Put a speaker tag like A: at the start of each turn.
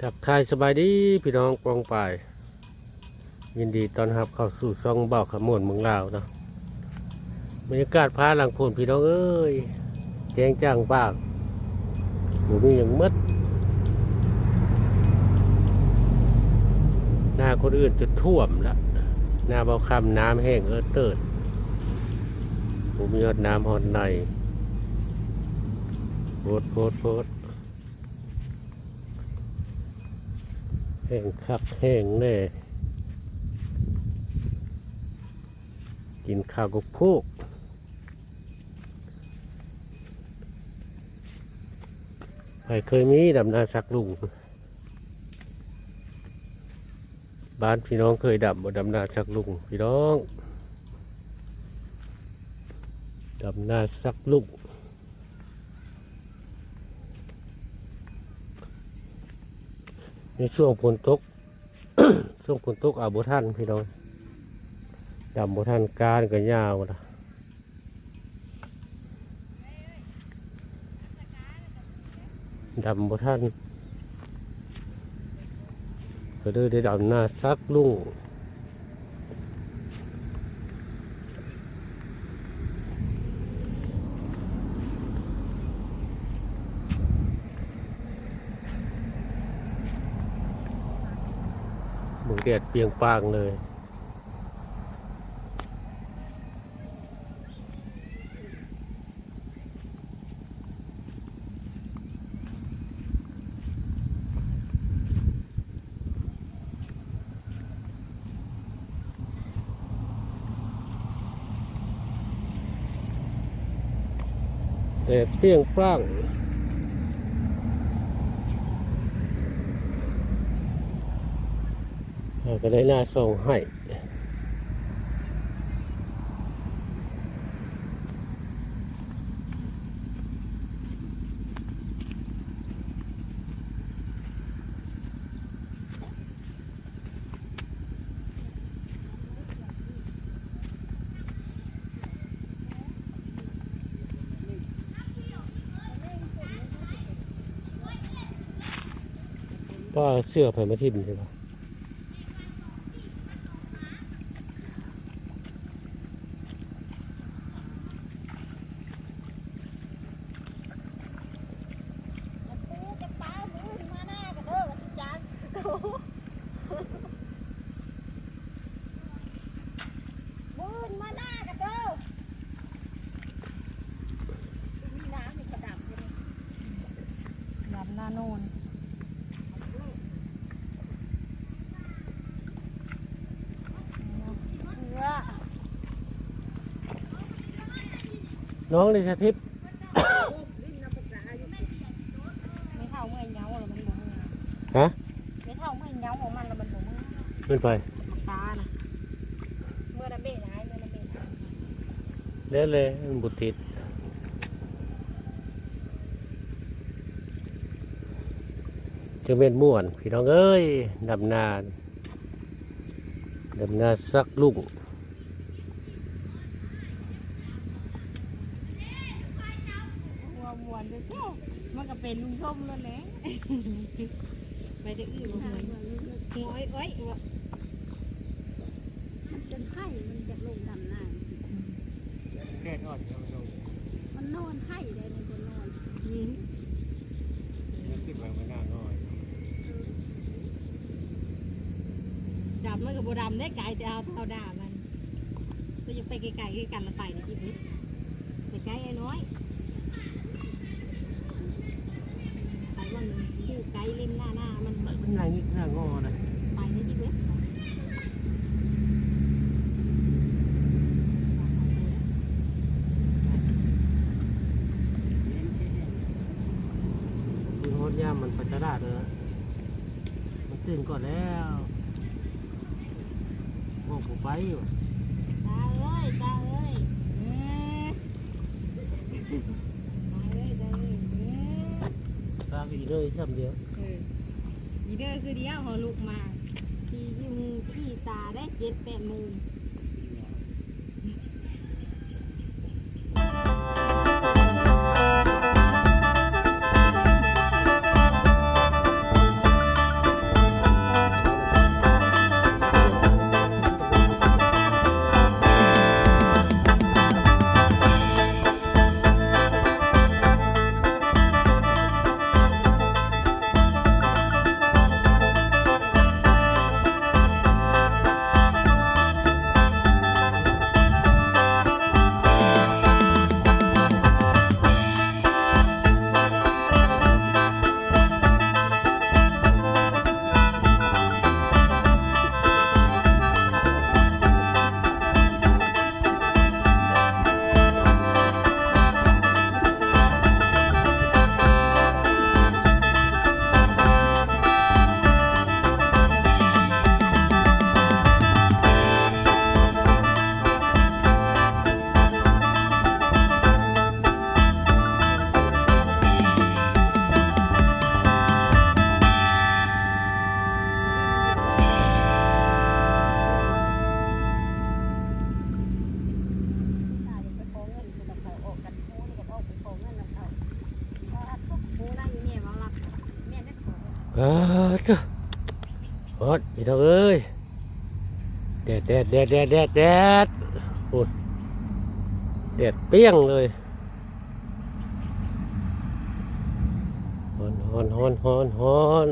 A: ทักทายสบายดีพี่น้องกองป่าย ยินดีตอนรับเข้าสู่ซองเบาขมวนเมืองลาวเนาะบรรยากาศพาหลังฝนพี่น้องเอ้ยแจ้งจ้างปากหมูมีอย่างมัดหน้าคนอื่นจะท่วมละหน้าเบาคำน้ำแห้งเออเติดหมูมีอดน้ำหอนในโพดโพดโพด ห้งคักแห้งแน่ กินข้าวกับพวกใครเคยมีดำนาสักลุงบ้านพี่น้องเคยดำบ่ดำนาสักลุงพี่น้องดำนาสักลุง ในช่วงฝนตก ช่วงฝนตกอาบุท่านพี่น้องดำบุท่านการกันยาวนะดำบุท่านก็เลยได้ดำหน้าซักลุ่ง มือเดียดเปียงปางเลย แต่เปี้ยงปร้าง ก็ได้หน้าส่งให้ป้าเสื้อไผ่มาทิ่มใช่ปะ
B: จะป้ามือมาหน้ากันเด้อสิจานมือมาหน้ากันเด้อมีน้ำมีกระดับเลยดำหน้าโน่นเนื้อ
A: น้องดิชทิพย์
B: ไม่เท่าเมื่อยเหงาหรอมันบ่มือ
A: ฮะ
B: ไม่เท่าเมื่อยเหงาของมันแล้วมันบ่มือ
A: เป็นไป
B: ตาน่ะเมื่อระเบิดหายเมื่อระเบิดหาย
A: เล่นเลยมันบุติดจะเป็นม่วน พี่น้องเอ้ยดำนาดำนาสักลุง
B: มัวมวนไปเจ้ามันก็เป็นลุง ส้มแล้วแหละไปจะอื่นทางหัวอ้อยอ้อย
C: มันเป็นไข้มันจะลงดำน้
A: แค่ทอดยังลงำ
C: มันนอนไข้ได้มันก็นอน
B: นี่
A: ขึ้นมาไม่น่าน้อย
B: ดำมันกับโบดำได้ไก่แต่เอาเท่าด่ามันก็ยังไปไกลๆกันละไปนะทีนี้ไปไกลไอ้น้อยไปว่ามันชื่อไกลเล่มหน้าหน้า มัน
A: มันเป็นไงนี่หน้างอนะ
B: ไปในที่เว็บ
A: คือโฮดย่ามมันปัจจราดเลยมันตื่นก่อนแล้วบอกผมไปอยู่
B: ตาเอ้ยตาเอ้ยเอ้ยตาเอ้ยตาเอ้ยเอ้ย
A: ตามอีกเลยซ้ำเดียว
B: เอีเด้อคือเดียวหอลูกมาที่ยิ้มขี้ตาได้เจ็ดแปดหมื่น
A: อ้าจ้ะฮอดพี่น้องเอ้ยแดดแดดแดดแดดแดดแดดโอ้ยแดดเปี้ยงเลยฮอนฮอนฮอนฮอนฮอน